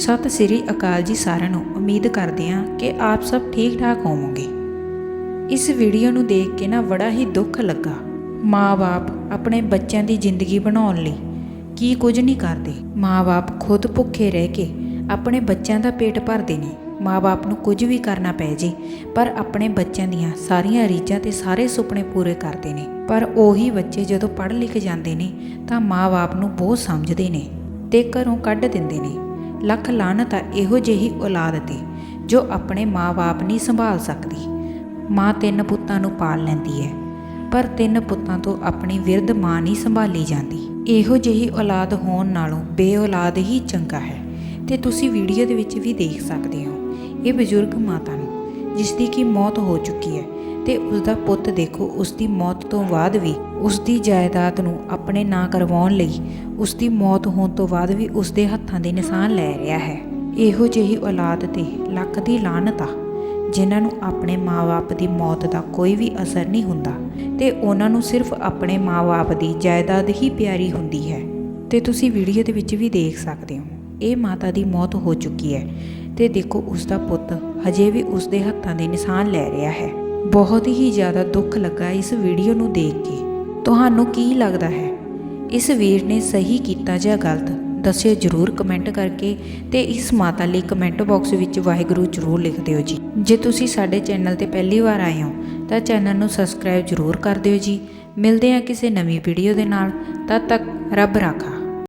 ਸਤਿ ਸ੍ਰੀ ਅਕਾਲ ਜੀ ਸਾਰਿਆਂ ਨੂੰ। ਉਮੀਦ ਕਰਦੇ ਹਾਂ ਕਿ ਆਪ ਸਭ ਠੀਕ ਠਾਕ ਹੋਵੋਗੇ। ਇਸ ਵੀਡੀਓ ਨੂੰ ਦੇਖ ਕੇ ਨਾ ਬੜਾ ਹੀ ਦੁੱਖ ਲੱਗਾ। ਮਾਂ-ਬਾਪ ਆਪਣੇ ਬੱਚਿਆਂ ਦੀ ਜ਼ਿੰਦਗੀ ਬਣਾਉਣ ਲਈ ਕੀ ਕੁਝ ਨਹੀਂ ਕਰਦੇ। ਮਾਂ-ਬਾਪ ਖੁਦ ਭੁੱਖੇ ਰਹਿ ਕੇ ਆਪਣੇ ਬੱਚਿਆਂ ਦਾ ਪੇਟ ਭਰਦੇ ਨੇ। ਮਾਂ-ਬਾਪ ਨੂੰ ਕੁਝ ਵੀ ਕਰਨਾ ਪੈ ਜੇ, ਪਰ ਆਪਣੇ ਬੱਚਿਆਂ ਦੀਆਂ ਸਾਰੀਆਂ ਰੀਝਾਂ ਤੇ ਸਾਰੇ ਸੁਪਨੇ ਪੂਰੇ ਕਰਦੇ ਨੇ। ਪਰ ਉਹੀ ਬੱਚੇ ਜਦੋਂ ਪੜ੍ਹ ਲਿਖ ਜਾਂਦੇ ਨੇ, ਤਾਂ ਮਾਂ-ਬਾਪ ਨੂੰ ਬਹੁਤ ਸਮਝਦੇ ਨੇ ਤੇ ਘਰੋਂ ਕੱਢ ਦਿੰਦੇ ਨੇ। ਲੱਖ ਲਾਹਨਤ ਆ ਇਹੋ ਜਿਹੀ ਔਲਾਦ ਤੇ ਜੋ ਆਪਣੇ ਮਾਂ-ਬਾਪ ਨਹੀਂ ਸੰਭਾਲ ਸਕਦੀ। ਮਾਂ ਤਿੰਨ ਪੁੱਤਾਂ ਨੂੰ ਪਾਲ ਲੈਂਦੀ ਹੈ, ਪਰ ਤਿੰਨ ਪੁੱਤਾਂ ਤੋਂ ਆਪਣੀ ਵਿਰਧ ਮਾਂ ਨਹੀਂ ਸੰਭਾਲੀ ਜਾਂਦੀ। ਇਹੋ ਜਿਹੀ ਔਲਾਦ ਹੋਣ ਨਾਲੋਂ ਬੇਔਲਾਦ ਹੀ ਚੰਗਾ ਹੈ, ਤੇ ਤੁਸੀਂ ਵੀਡੀਓ ਦੇ ਵਿੱਚ ਵੀ ਦੇਖ ਸਕਦੇ ਹੋ। ਇਹ ਬਜ਼ੁਰਗ ਮਾਤਾ ਨੂੰ, ਜਿਸ ਦੀ ਕੀ ਮੌਤ ਹੋ ਚੁੱਕੀ ਹੈ ਤੇ ਉਸ ਦਾ ਪੁੱਤ ਦੇਖੋ ਉਸ ਦੀ ਮੌਤ ਤੋਂ ਬਾਅਦ ਵੀ ਉਸ ਦੀ ਜਾਇਦਾਦ ਨੂੰ ਆਪਣੇ ਨਾਂ ਕਰਵਾਉਣ ਲਈ ਉਸ ਦੀ ਮੌਤ ਹੋਣ ਤੋਂ ਬਾਅਦ ਵੀ ਉਸ ਦੇ ਹੱਥਾਂ ਦੇ ਨਿਸ਼ਾਨ ਲੈ ਰਿਹਾ ਹੈ। ਇਹੋ ਜਿਹੀ ਔਲਾਦ ਤੇ ਲੱਕ ਦੀ ਲਾਹਨਤ ਆ, ਜਿਨ੍ਹਾਂ ਨੂੰ ਆਪਣੇ ਮਾਪੇ ਦੀ ਮੌਤ ਦਾ ਕੋਈ ਵੀ ਅਸਰ ਨਹੀਂ ਹੁੰਦਾ ਤੇ ਉਹਨਾਂ ਨੂੰ ਸਿਰਫ ਆਪਣੇ ਮਾਪੇ ਦੀ ਜਾਇਦਾਦ ਹੀ ਪਿਆਰੀ ਹੁੰਦੀ ਹੈ। ਤੇ ਤੁਸੀਂ ਵੀਡੀਓ ਦੇ ਵਿੱਚ ਵੀ ਦੇਖ ਸਕਦੇ ਹੋ, ਇਹ ਮਾਤਾ ਦੀ ਮੌਤ ਹੋ ਚੁੱਕੀ ਹੈ ਤੇ ਦੇਖੋ ਉਸ ਦਾ ਪੁੱਤ ਹਜੇ ਵੀ ਉਸ ਦੇ ਹੱਥਾਂ ਦੇ ਨਿਸ਼ਾਨ ਲੈ ਰਿਹਾ ਹੈ। ਬਹੁਤ ਹੀ ਜ਼ਿਆਦਾ ਦੁੱਖ ਲੱਗਾ ਇਸ ਵੀਡੀਓ ਨੂੰ ਦੇਖ ਕੇ। ਤੁਹਾਨੂੰ ਕੀ ਲੱਗਦਾ ਹੈ? ਇਸ ਵੀਰ ਨੇ ਸਹੀ ਕੀਤਾ ਜਾਂ ਗਲਤ? ਦੱਸਿਓ ਜਰੂਰ ਕਮੈਂਟ ਕਰਕੇ ਤੇ ਇਸ ਮਾਤਾ ਲਈ ਕਮੈਂਟ ਬਾਕਸ ਵਿੱਚ ਵਾਹਿਗੁਰੂ ਜਰੂਰ ਲਿਖ ਦਿਓ ਜੀ। ਜੇ ਤੁਸੀਂ ਸਾਡੇ ਚੈਨਲ ਤੇ ਪਹਿਲੀ ਵਾਰ ਆਏ ਹੋ, ਤਾਂ ਚੈਨਲ ਨੂੰ ਸਬਸਕ੍ਰਾਈਬ ਜਰੂਰ ਕਰ ਦਿਓ ਜੀ। ਮਿਲਦੇ ਹਾਂ ਕਿਸੇ ਨਵੀਂ ਵੀਡੀਓ ਦੇ ਨਾਲ। ਤਦ ਤੱਕ ਰੱਬ ਰਾਖਾ।